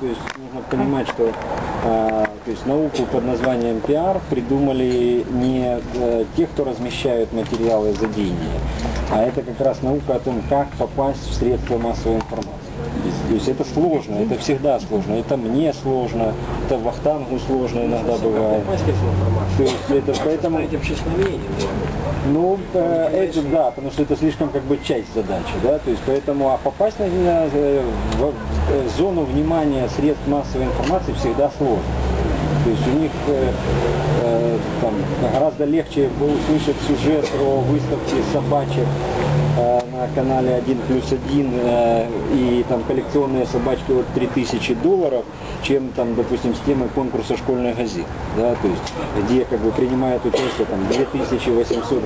То есть нужно понимать, что э, то есть науку под названием пиар придумали не э, те, кто размещают материалы за деньги, а это как раз наука о том, как попасть в средства массовой информации. То есть это сложно, это всегда сложно, это мне сложно, это Вахтангу сложно иногда бывает. То есть это поэтому... Ну, э, это да, потому что это слишком как бы часть задачи, да, то есть поэтому, а попасть на, на- э, в, э, зону внимания средств массовой информации всегда сложно. То есть у них э, э, там, гораздо легче было услышать сюжет про выставки собачек э, канале 1 плюс 1 э, и там коллекционные собачки от 3000 долларов, чем там, допустим, с темой конкурса школьной газеты, да, то есть где как бы принимает участие там 2800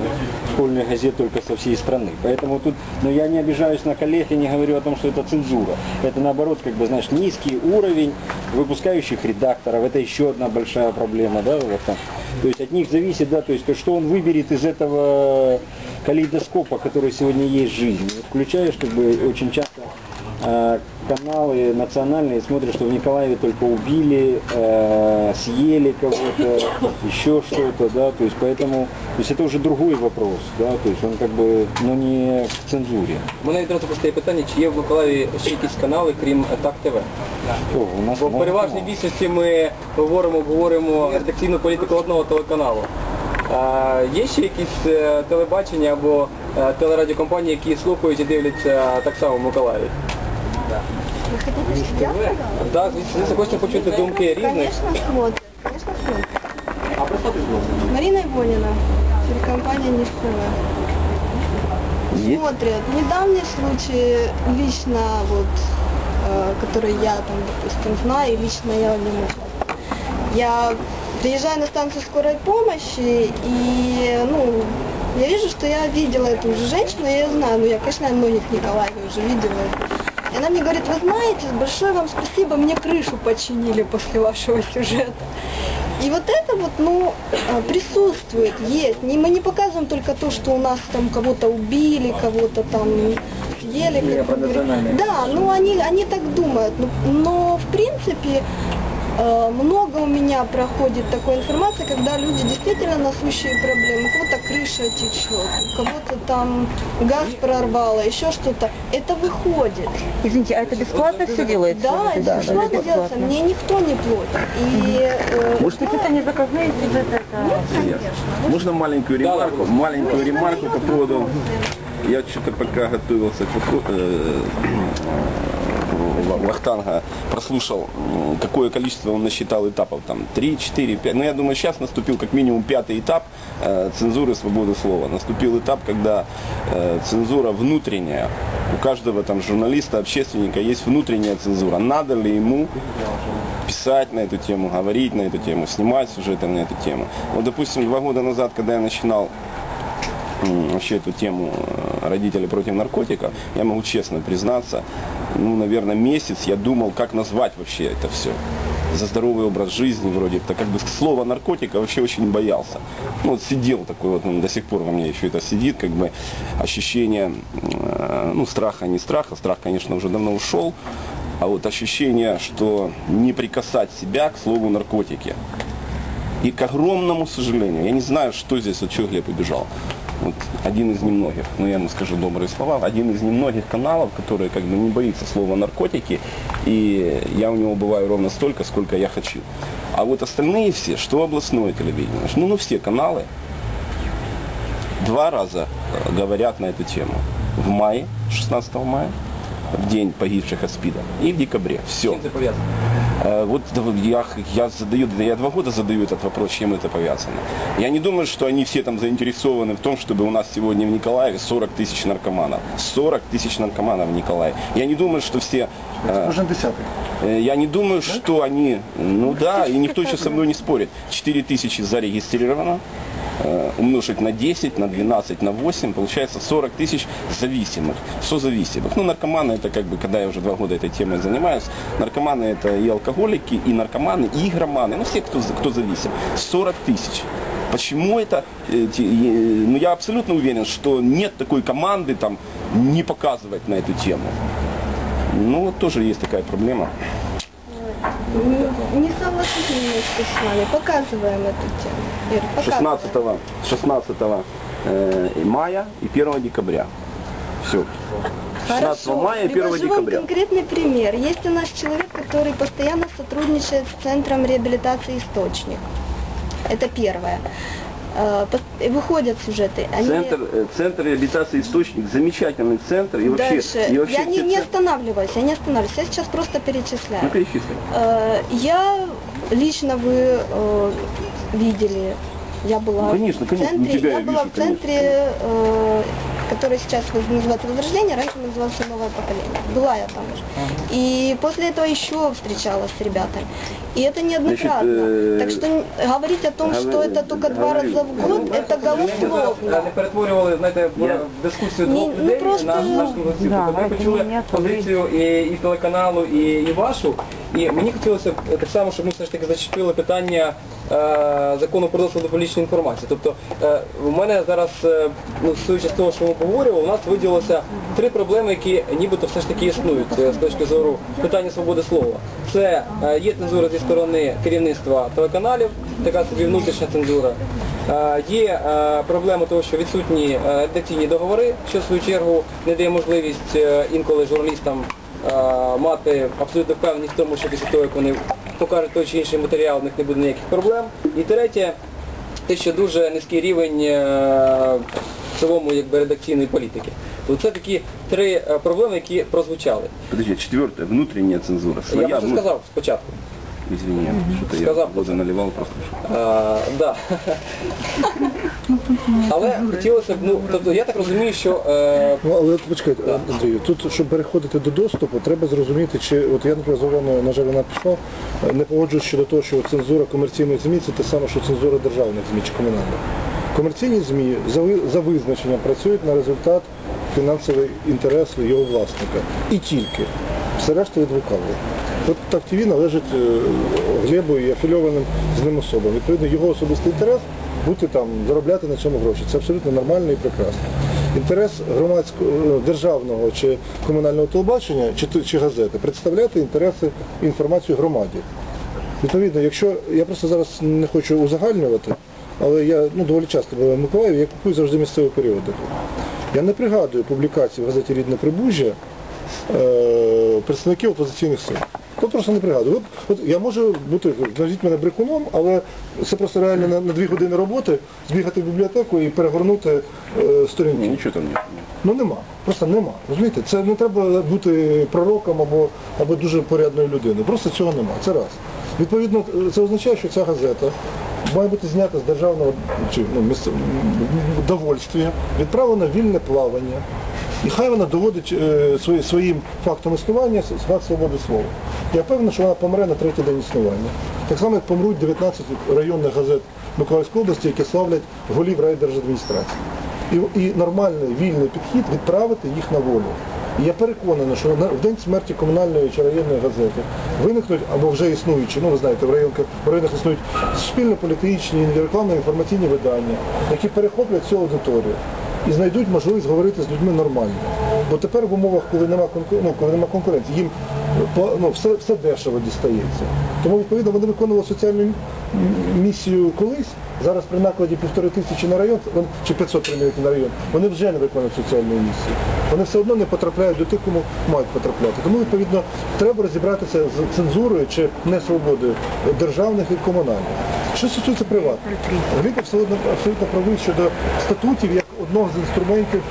школьных газет только со всей страны. Поэтому тут, но я не обижаюсь на коллег и не говорю о том, что это цензура. Это наоборот, как бы, знаешь, низкий уровень выпускающих редакторов. Это еще одна большая проблема, да, вот там. То есть от них зависит, да, то есть то, что он выберет из этого калейдоскопа, который сегодня есть в жизни. Вот включаешь, как бы, очень часто э, каналы национальные смотрят, что в Николаеве только убили, э, съели кого-то, еще что-то, да, то есть поэтому, то есть это уже другой вопрос, да, то есть он как бы, но не в цензуре. У мене відразу постає питання, чи є в Миколаєві ще якісь канали, крім ТАК ТВ? О, у нас Бо в много переважній каналов. більшості ми говоримо, обговорюємо редакційну політику одного телеканалу. А, є ще якісь е, телебачення або е, телерадіокомпанії, які слухають і дивляться так само в Миколаєві? Вы хотите, чтобы я сказала? Так, звісно, хочемо почути думки різних. Конечно, смотрят. Конечно, смотрят. А представте, будь ласка. Марина Ивонина, телекомпания Ниш ТВ. Есть? Смотрят. Недавний случай лично вот, э, который я там, допустим, знаю, и лично я нем участвую. Я приезжаю на станцию скорой помощи и, ну, я вижу, что я видела эту уже женщину, я ее знаю, ну, я, конечно, многих в Николаеве уже видела. И она мне говорит, вы знаете, большое вам спасибо, мне крышу починили после вашего сюжета. И вот это вот, ну, э, присутствует, есть. Не, мы не показываем только то, что у нас там кого-то убили, кого-то там съели. как бы говорят. Да, ну они, они так думают. Но, но в принципе э, много у меня проходит такой информации, когда люди действительно насущие проблемы. У кого-то крыша течет, у кого-то там газ прорвало, еще что-то. Это выходит. Извините, а это бесплатно все делается? Да, это бесплатно делается, мне никто не платит. И, э, Может, какие-то не заказные бюджеты? Можно маленькую ремарку? Маленькую ремарку по поводу... Я что-то пока готовился к э, Вахтанга, прослушал, какое количество он насчитал этапов, там 3, 4, 5. Но я думаю, сейчас наступил как минимум пятый этап э, цензуры свободы слова. Наступил этап, когда э, цензура внутренняя. У каждого там журналиста, общественника есть внутренняя цензура. Надо ли ему писать на эту тему, говорить на эту тему, снимать сюжеты на эту тему. Вот, допустим, два года назад, когда я начинал вообще эту тему э, родители против наркотиков, я могу честно признаться, ну, наверное, месяц я думал, как назвать вообще это все. За здоровый образ жизни вроде, это как бы слово наркотика вообще очень боялся. Ну, вот сидел такой вот, ну, до сих пор во мне еще это сидит, как бы ощущение, э, ну, страха, не страха, страх, конечно, уже давно ушел, а вот ощущение, что не прикасать себя к слову наркотики. И к огромному сожалению, я не знаю, что здесь, вот что Глеб убежал. Вот один из немногих, ну я ему скажу добрые слова, один из немногих каналов, который как бы не боится слова наркотики, и я у него бываю ровно столько, сколько я хочу. А вот остальные все, что областное телевидение, ну, ну все каналы, два раза э, говорят на эту тему. В мае, 16 мая, в день погибших от СПИДа, и в декабре. Все. Пов'язано? Э, Вот я, я задаю, да я два года задаю этот вопрос, чем это повязано. Я не думаю, что они все там заинтересованы в том, чтобы у нас сегодня в Николаеве 40 тысяч наркоманов. 40 тысяч наркоманов в Николаеве. Я не думаю, что все... э, Кожен десятий. э, Я не думаю, что они, ну да, и никто сейчас со мной не спорит. 4 тысячи зарегистрировано, э, умножить на 10, на 12, на 8, получается 40 тысяч зависимых, созависимых. Ну, наркоманы это как бы, когда я уже два года этой темой занимаюсь, наркоманы это и алкоголики, и наркоманы, и игроманы, ну, все, кто, за- кто зависим. 40 тысяч. Почему это? э, те- э, Ну, я абсолютно уверен, что нет такой команды там не показывать на эту тему. Ну, вот тоже есть такая проблема. Давайте немножко с вами показываем эту тему. Ир, показываем. 16, 16 э, мая и 1 декабря. Все. 16 Хорошо. мая и 1 Привожу вам декабря. конкретный пример. Есть у нас человек, который постоянно сотрудничает с Центром реабилитации «Источник». Это первое. Э, Выходят сюжеты. Они... Центр, э, центр реабилитации источник, замечательный центр и вообще, Дальше. и вообще я не, не останавливаюсь, я не останавливаюсь. Я сейчас просто перечисляю. Ну, перечисли. Э, Я лично вы видели, я была Ну, конечно, в конечно, центре, я я была вижу, в центре, э, который сейчас воз- называется Возрождение, раньше назывался Новое поколение. Была я там уже. И после этого еще встречалась с ребятами. И это неоднократно. э, так что н- говорить о том, что говорю, это только два говорю. раза в год, это Ми зараз е, голословно. не перетворювали, знаєте, в Я- дискусію Ні, двох ну, людей просто, на ну, наш голосів. да, Тобто ми це почули не позицію і, і телеканалу, і, і вашу. І мені хотілося б е, так само, щоб ми все ж таки зачепили питання е, закону про доступ до публічної інформації. Тобто е, у мене зараз, е, ну, судячи з того, що ми поговорювали, у нас виділося три проблеми, які нібито все ж таки існують е, з точки зору питання свободи слова. Це е, є цензура зі сторони керівництва телеканалів, така собі внутрішня цензура. Е, Є е, проблема того, що відсутні е, редакційні договори, що в свою чергу не дає можливість е, інколи журналістам е, мати абсолютно впевненість в тому, що після того, як вони покажуть той чи інший матеріал, в них не буде ніяких проблем. І третє, те, що дуже низький рівень е, в цілому якби, редакційної політики. То це такі три е, проблеми, які прозвучали. Подожди, четверте, внутрішня цензура. Я Своя, вже ну, сказав спочатку. Извини, что-то я воду наливал просто. А, да. Але хотілося б, ну, тобто я так розумію, що е, Ну, але от почекайте, Андрію, тут, щоб переходити до доступу, треба зрозуміти, чи от я, наприклад, з Оленою, на жаль, вона пішла, е, не погоджуюсь щодо того, що цензура комерційних ЗМІ це те саме, що цензура державних ЗМІ чи комунальних. Комерційні ЗМІ за, ви- за визначенням працюють на результат фінансовий інтерес його власника. І тільки. Все решта відвикали. От ТВ належить е, Глебу і афільованим з ним особам. Відповідно, його особистий інтерес бути там, заробляти на цьому гроші. Це абсолютно нормально і прекрасно. Інтерес громадського е, державного чи комунального телебачення чи, чи газети представляти інтереси інформацію громаді. Відповідно, якщо я просто зараз не хочу узагальнювати, але я ну, доволі часто буваю в Миколаєві, я купую завжди місцеву періодику. Я не пригадую публікації в газеті Рідне Прибужжя е, представників опозиційних сил. Просто не пригадую. От, от я можу бути, назвіть мене брехуном, але це просто реально на, на дві години роботи збігати в бібліотеку і перегорнути е, сторінки. Ничего там нет. Ну нема, просто нема. Розумієте, це не треба бути пророком або, або дуже порядною людиною. Просто цього нема. Це раз. Відповідно, це означає, що ця газета має бути знята з державного чи ну, місце- довольствия, відправлена в вільне плавання. І хай вона доводить е, свої- своїм фактом існування факт свободи слова. Я впевнений, що вона помре на третій день існування. Так само, як помруть 19 районних газет Миколаївської області, які славлять голів райдержадміністрації і, і нормальний вільний підхід відправити їх на волю. І я переконаний, що в день смерті комунальної чи районної газети виникнуть або вже існуючі, ну ви знаєте, в районах, в районах існують суспільно-політичні, рекламно інформаційні видання, які перехоплять цю аудиторію і знайдуть можливість говорити з людьми нормально. Бо тепер в умовах, коли нема ну, коли нема конкуренції, їм ну, все, все дешево дістається. Тому відповідно вони виконували соціальну місію колись. Зараз при накладі півтори тисячі на район, чи 500 примірки на район, вони вже не виконують соціальну місію. Вони все одно не потрапляють до тих, кому мають потрапляти. Тому відповідно треба розібратися з цензурою чи несвободою державних і комунальних. Що стосується приватних, Гліб абсолютно, абсолютно правий щодо статутів як одного з інструментів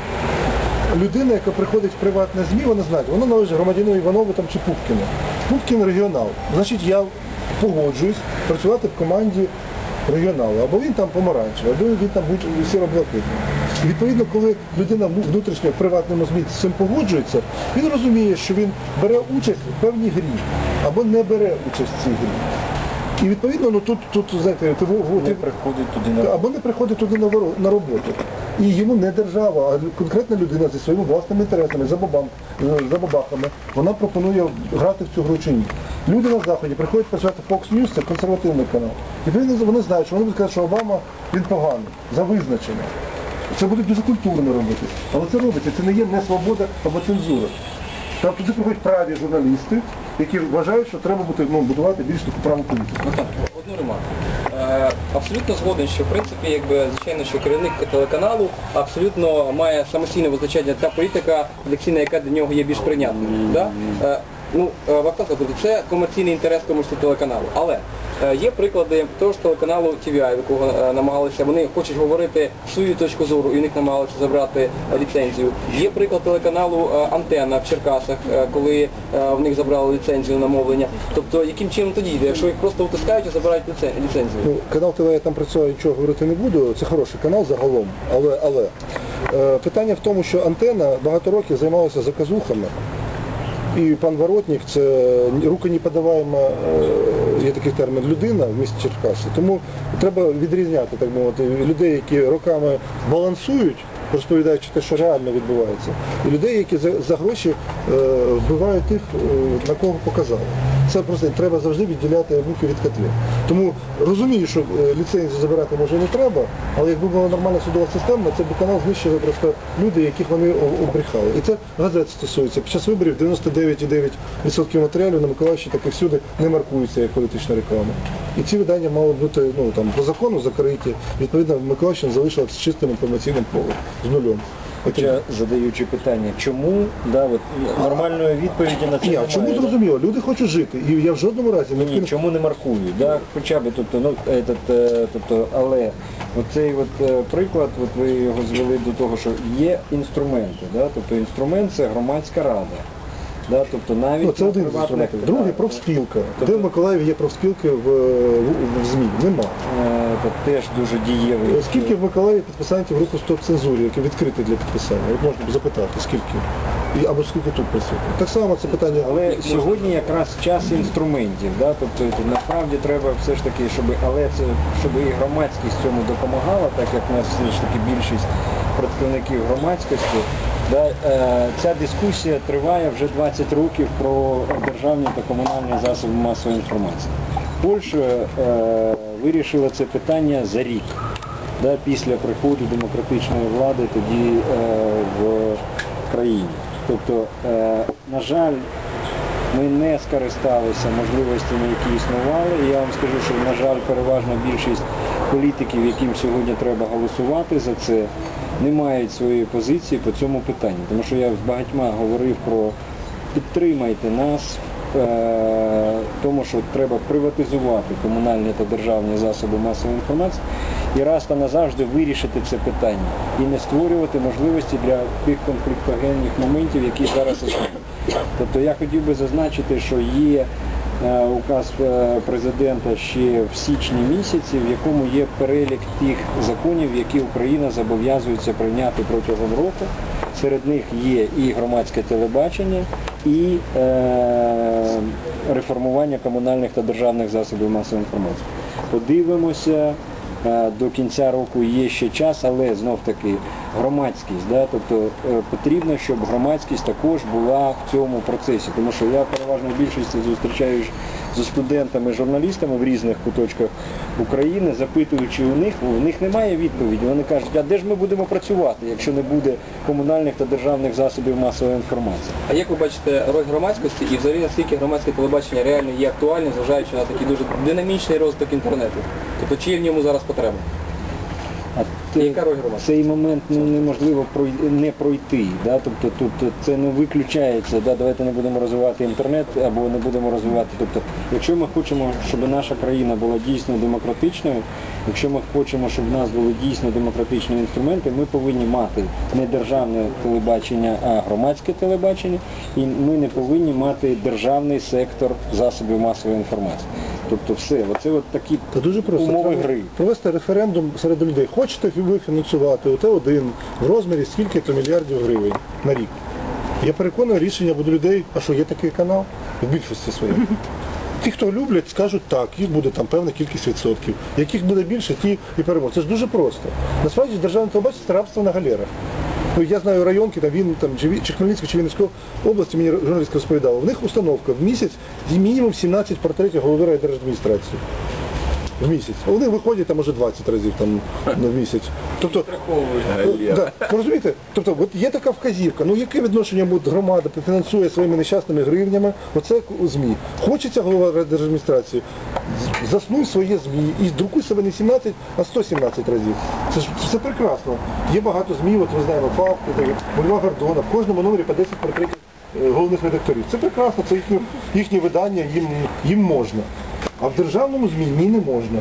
людина, яка приходить в приватне ЗМІ, вона знає, вона належить громадянину Іванову там, чи Пупкіну. Пупкін регіонал. Значить, я погоджуюсь працювати в команді регіоналу. Або він там помаранчевий, або він там сіро-блакитний. І відповідно, коли людина внутрішньо в приватному ЗМІ з цим погоджується, він розуміє, що він бере участь в певній грі або не бере участь в цій грі. І відповідно, ну тут, тут знаєте, ти, ти приходить туди або не приходить туди на, на роботу. І йому не держава, а конкретна людина зі своїми власними інтересами, за, бабам, за бабахами, вона пропонує грати в цю гру чи ні. Люди на Заході приходять працювати Fox News, це консервативний канал. І вони, вони знають, що вони будуть казати, що Обама він поганий, за визначенням. Це будуть дуже культурно робити. Але це робиться, це не є не свобода або цензура. Там туди приходять праві журналісти, які вважають, що треба бути, ну, будувати більш таку праву політику. Ну одну ремарку. Е, абсолютно згоден, що в принципі, якби звичайно, що керівник телеканалу абсолютно має самостійне визначення та політика редакційна, яка для нього є більш прийнятною. Да? Е, ну, е, варто сказати, це комерційний інтерес комусь телеканалу. Але є приклади того ж телеканалу TVI, якого е, намагалися, вони хочуть говорити свою точку зору, і в них намагалися забрати е, ліцензію. Є приклад телеканалу е, Антенна в Черкасах, е, коли е, в них забрали ліцензію на мовлення. Тобто, яким чином тоді йде, якщо їх просто утискають і забирають ліцен- ліцензію? Ну, канал ТВ я там про це нічого говорити не буду. Це хороший канал загалом. Але, але е, питання в тому, що антенна багато років займалася заказухами. І пан Воротник це руконеподаваема, е, є такий термін, людина в місті Черкаси. Тому треба відрізняти, так мовити, людей, які роками балансують, розповідаючи те, що реально відбувається, і людей, які за, за гроші е, вбивають тих, е, на кого показали. Це просто треба завжди відділяти руки від котлів. Тому розумію, що е, ліцензію забирати може не треба, але якби була нормальна судова система, це б канал знищили просто люди, яких вони о- обрехали. І це газет стосується. Під час виборів 99,9% матеріалів на Миколаївщині, так і всюди, не маркується як політична реклама. І ці видання мали бути ну, там, по закону закриті. Відповідно, Миколаївщина залишилася чистим інформаційним полем, з нульом. Хоча задаючи питання, чому, да, от, нормальної відповіді на це Ні, немає, чому зрозуміло? Люди хочуть жити. І я в жодному разі не Ні, вкину- чому не маркують, да? хоча б тобто, ну, этот, е, тобто, але оцей от, е, приклад, от ви його звели до того, що є інструменти, да? тобто інструмент це громадська рада. Да? Тобто навіть Ну, це на один з приватних- інструментів. да, Другий профспілка. Тобто- Де в Миколаєві є профспілки в, в, в ЗМІ? Нема. е, це теж дуже дієвий. Скільки в Миколаєві підписантів руху стоп цензурі, які відкриті для підписання? От можна б запитати, скільки? І, або скільки тут присутні. Так само це питання. Але сьогодні якраз час інструментів, да? тобто це насправді треба все ж таки, щоб але це щоб і громадськість цьому допомагала, так як у нас все ж таки більшість представників громадськості. Е, ця дискусія триває вже 20 років про державні та комунальні засоби масової інформації. Польща е, вирішила це питання за рік. Після приходу демократичної влади тоді е, в країні. Тобто, на жаль, ми не скористалися можливостями, які існували. Я вам скажу, що, на жаль, переважна більшість політиків, яким сьогодні треба голосувати за це, не мають своєї позиції по цьому питанню. Тому що я з багатьма говорив про підтримайте нас, е, тому що треба приватизувати комунальні та державні засоби масової інформації і раз та назавжди вирішити це питання і не створювати можливості для тих конфліктогенних моментів, які зараз існують. Тобто я хотів би зазначити, що є указ е, президента ще в січні місяці, в якому є перелік тих законів, які Україна зобов'язується прийняти протягом року. Серед них є і громадське телебачення, і е, реформування комунальних та державних засобів масової інформації. Подивимося, е, до кінця року є ще час, але знов таки громадськість, да, тобто е, потрібно, щоб громадськість також була в цьому процесі, тому що я переважно в більшості зустрічаюсь зі студентами, журналістами в різних куточках України, запитуючи у них, у них немає відповіді. Вони кажуть, а де ж ми будемо працювати, якщо не буде комунальних та державних засобів масової інформації? А як ви бачите роль громадськості і взагалі наскільки громадське телебачення реально є актуальним, зважаючи на такий дуже динамічний розвиток інтернету? Тобто чи є в ньому зараз потреба? Громадськості? цей момент ну, неможливо не пройти. Да? Тобто тут це не виключається. Да? Давайте не будемо розвивати інтернет або не будемо розвивати. Тобто, якщо ми хочемо, щоб наша країна була дійсно демократичною, якщо ми хочемо, щоб в нас були дійсно демократичні інструменти, ми повинні мати не державне телебачення, а громадське телебачення, і ми не повинні мати державний сектор засобів масової інформації. Тобто все, оце от такі Це дуже просто. умови Треба гри. Провести референдум серед людей. Хочете ви фінансувати ОТ-1 в розмірі скільки-то мільярдів гривень на рік. Я переконую, рішення буде людей, а що є такий канал? В більшості своїй. Ті, хто люблять, скажуть так, їх буде там певна кількість відсотків. Яких буде більше, ті і переможуть. Це ж дуже просто. Насправді державне телебачення це рабство на галерах. Ну, я знаю районки, там він там чи, Хмельницької, чи Вінницької області, мені журналістка розповідала. У них установка в місяць мінімум 17 портретів голови райдержадміністрації. в місяць. Вони виходять там може 20 разів там на місяць. Тобто, е, да, ви розумієте? Тобто, от є така вказівка. Ну яке відношення буде громада фінансує своїми нещасними гривнями? Оце ЗМІ. Хочеться голова держадміністрації, заснуй своє ЗМІ і друкуй себе не 17, а 117 разів. Це ж це прекрасно. Є багато ЗМІ, от ми знаємо Фавку, Бульва Гордона, в кожному номері по 10 портретів е, головних редакторів. Це прекрасно, це їхнє, їхнє видання, їм, їм можна. А в державному ЗМІ ні не можна.